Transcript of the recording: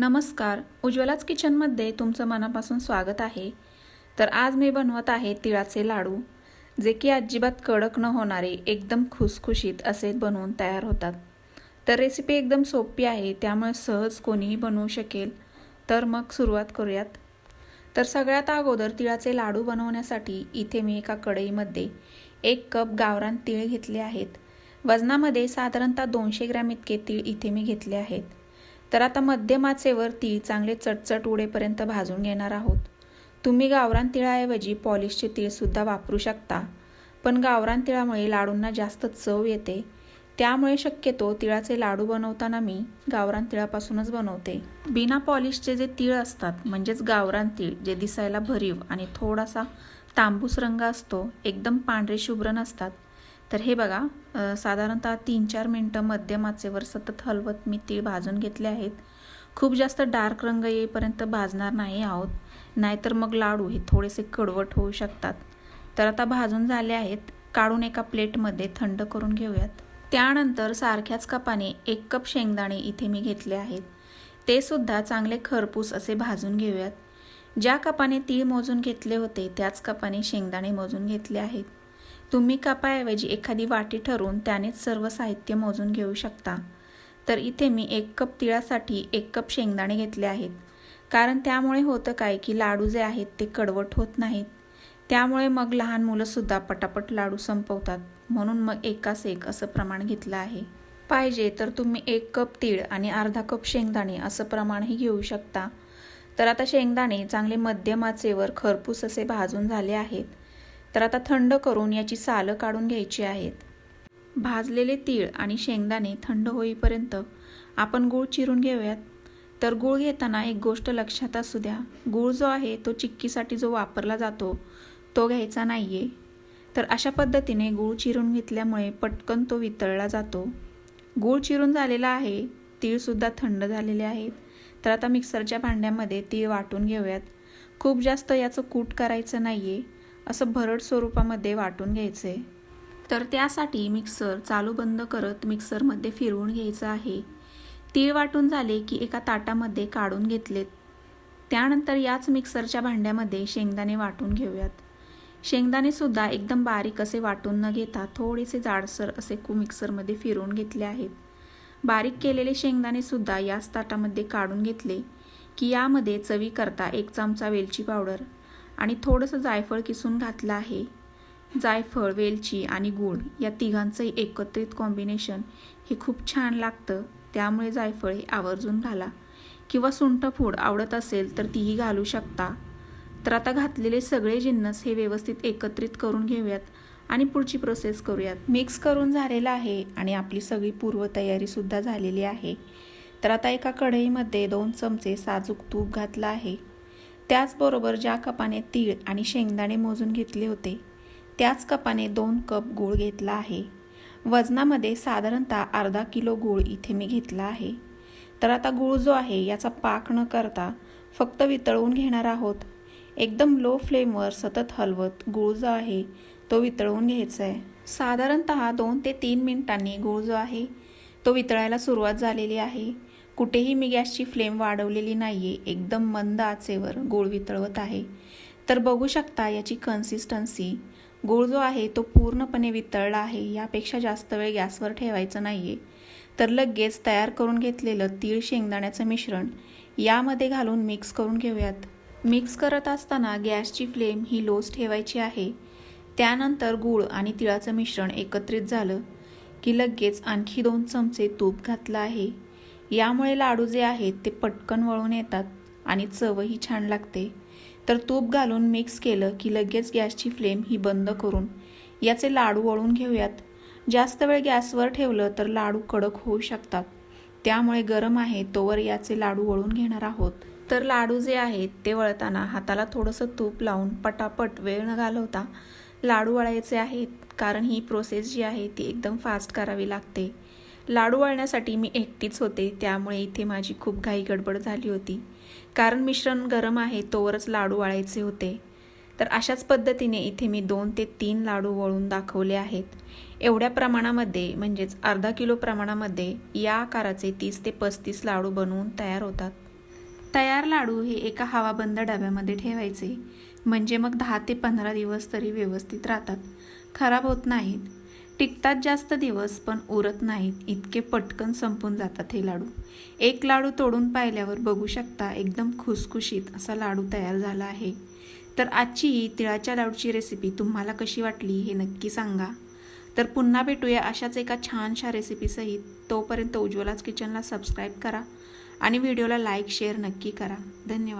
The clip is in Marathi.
नमस्कार. उज्ज्वलाच किचनमध्ये तुमचं मनापासून स्वागत आहे. तर आज मी बनवत आहे तिळाचे लाडू जे की अजिबात कडक न होणारे एकदम खुसखुशीत असे बनवून तयार होतात. तर रेसिपी एकदम सोपी आहे त्यामुळे सहज कोणीही बनवू शकेल. तर मग सुरुवात करूयात. तर सगळ्यात अगोदर तिळाचे लाडू बनवण्यासाठी इथे मी एका कढईमध्ये एक कप गावरान तीळ घेतले आहेत. वजनामध्ये साधारणतः दोनशे ग्रॅम इतके तीळ इथे मी घेतले आहेत. तर आता मध्यम आचेवर चांगले चटचट उडेपर्यंत भाजून घेणार आहोत. तुम्ही गावरान तिळाऐवजी पॉलिशचे तीळसुद्धा वापरू शकता. पण गावरान तिळामुळे लाडूंना जास्त चव येते. त्यामुळे शक्यतो तिळाचे लाडू बनवताना मी गावरान तिळापासूनच बनवते. बिना पॉलिशचे जे तीळ असतात म्हणजेच गावरान तीळ जे दिसायला भरीव आणि थोडासा तांबूस रंग असतो एकदम पांढरे शुभ्र नसतात तर हे बघा साधारणतः तीन चार मिनटं मध्यम आचेवर सतत हलवत मी तीळ भाजून घेतले आहेत. खूप जास्त डार्क रंग येईपर्यंत भाजणार नाही आहोत नाहीतर मग लाडू हे थोडेसे कडवट होऊ शकतात. तर आता भाजून झाले आहेत काढून एका प्लेटमध्ये थंड करून घेऊयात. त्यानंतर सारख्याच कपाने एक कप शेंगदाणे इथे मी घेतले आहेत. ते सुद्धा चांगले खरपूस असे भाजून घेऊयात. ज्या कपाने तीळ मोजून घेतले होते त्याच कपाने शेंगदाणे मोजून घेतले आहेत. तुम्ही कपाऐवजी एखादी वाटी ठरवून त्यानेच सर्व साहित्य मोजून घेऊ शकता. तर इथे मी एक कप तिळासाठी एक कप शेंगदाणे घेतले आहेत. कारण त्यामुळे होतं काय की लाडू जे आहेत ते कडवट होत नाहीत. त्यामुळे मग लहान मुलंसुद्धा पटापट लाडू संपवतात. म्हणून मग एकास एक असं प्रमाण घेतलं आहे. पाहिजे तर तुम्ही एक कप तीळ आणि अर्धा कप शेंगदाणे असं प्रमाणही घेऊ शकता. तर आता शेंगदाणे चांगले मध्यम आचेवर खरपूस असे भाजून झाले आहेत. तर आता थंड करून याची सालं काढून घ्यायची आहेत. भाजलेले तीळ आणि शेंगदाणे थंड होईपर्यंत आपण गूळ चिरून घेऊयात. तर गूळ घेताना एक गोष्ट लक्षात असू द्या. गूळ जो आहे तो चिक्कीसाठी जो वापरला जातो तो घ्यायचा नाही आहे तर अशा पद्धतीने गूळ चिरून घेतल्यामुळे पटकन तो वितळला जातो. गूळ चिरून झालेला आहे तीळसुद्धा थंड झालेले आहेत. तर आता मिक्सरच्या भांड्यामध्ये तीळ वाटून घेऊयात. खूप जास्त याचं कूट करायचं नाही आहे असं भरड स्वरूपामध्ये वाटून घ्यायचं. आहे तर त्यासाठी मिक्सर चालू बंद करत मिक्सरमध्ये फिरवून घ्यायचं आहे. तीळ वाटून झाले की एका ताटामध्ये काढून घेतलेत. त्यानंतर याच मिक्सरच्या भांड्यामध्ये शेंगदाणे वाटून घेऊयात. शेंगदाणेसुद्धा एकदम बारीक असे वाटून न घेता थोडेसे जाडसर असे कु मिक्सरमध्ये फिरवून घेतले आहेत. बारीक केलेले शेंगदाणेसुद्धा याच ताटामध्ये काढून घेतले की यामध्ये चवी करता एक चमचा वेलची पावडर आणि थोडंसं जायफळ किसून घातलं आहे. जायफळ वेलची आणि गूळ या तिघांचंही एकत्रित कॉम्बिनेशन हे खूप छान लागतं. त्यामुळे जायफळ हे आवर्जून घाला. किंवा सुंठ फूड आवडत असेल तर तीही घालू शकता. तर आता घातलेले सगळे जिन्नस हे व्यवस्थित एकत्रित करून घेऊयात आणि पुढची प्रोसेस करूयात. मिक्स करून झालेलं आहे आणि आपली सगळी पूर्वतयारीसुद्धा झालेली आहे. तर आता एका कढईमध्ये दोन चमचे साजूक तूप घातलं आहे. त्याचबरोबर ज्या कपाने तीळ आणि शेंगदाणे मोजून घेतले होते त्याच कपाने दोन कप गूळ घेतला आहे. वजनामध्ये साधारणतः अर्धा किलो गूळ इथे मी घेतला आहे. तर आता गूळ जो आहे याचा पाक न करता फक्त वितळवून घेणार आहोत. एकदम लो फ्लेमवर सतत हलवत गूळ जो आहे तो वितळवून घ्यायचा आहे. साधारणतः दोन ते तीन मिनिटांनी गूळ जो आहे तो वितळायला सुरुवात झालेली आहे. कुठेही मी गॅसची फ्लेम वाढवलेली नाही आहे एकदम मंद आचेवर गूळ वितळवत आहे. तर बघू शकता याची कन्सिस्टन्सी गूळ जो आहे तो पूर्णपणे वितळला आहे यापेक्षा जास्त वेळ गॅसवर ठेवायचं नाही आहे तर लगेच तयार करून घेतलेलं तीळ शेंगदाण्याचं मिश्रण यामध्ये घालून मिक्स करून घेऊयात. मिक्स करत असताना गॅसची फ्लेम ही लोच ठेवायची आहे. त्यानंतर गूळ आणि तिळाचं मिश्रण एकत्रित झालं की लगेच आणखी दोन चमचे तूप घातलं आहे. यामुळे लाडू जे आहेत ते पटकन वळून येतात आणि चवही छान लागते. तर तूप घालून मिक्स केलं की लगेच गॅसची फ्लेम ही बंद करून याचे लाडू वळून घेऊयात. जास्त वेळ गॅसवर ठेवलं तर लाडू कडक होऊ शकतात. त्यामुळे गरम आहे तोवर याचे लाडू वळून घेणार आहोत. तर लाडू जे आहेत ते वळताना हाताला थोडंसं तूप लावून पटापट वेळ न घालवता लाडू वळायचे आहेत. कारण ही प्रोसेस जी आहे ती एकदम फास्ट करावी लागते. लाडू वळण्यासाठी मी एकटीच होते त्यामुळे इथे माझी खूप घाई गडबड झाली होती. कारण मिश्रण गरम आहे तोवरच लाडू वळायचे होते. तर अशाच पद्धतीने इथे मी दोन ते तीन लाडू वळून दाखवले आहेत. एवढ्या प्रमाणामध्ये म्हणजेच अर्धा किलो प्रमाणामध्ये या आकाराचे तीस ते पस्तीस लाडू बनवून तयार होतात. तयार लाडू हे एका हवाबंद डब्यामध्ये ठेवायचे. म्हणजे मग दहा ते पंधरा दिवस तरी व्यवस्थित राहतात. खराब होत नाहीत. टिकतात जास्त दिवस पण उरत नाहीत. इतके पटकन संपून जातात हे लाडू. एक लाडू तोडून पाहिल्यावर बघू शकता एकदम खुसखुशीत असा लाडू तयार झाला आहे. तर आजची ही तिळाच्या लाडूची रेसिपी तुम्हाला कशी वाटली हे नक्की सांगा. तर पुन्हा भेटूया अशाच एका छानशा रेसिपीसहित तोपर्यंत उज्ज्वलाच किचनला सबस्क्राईब करा आणि व्हिडिओला लाईक शेअर नक्की करा. धन्यवाद.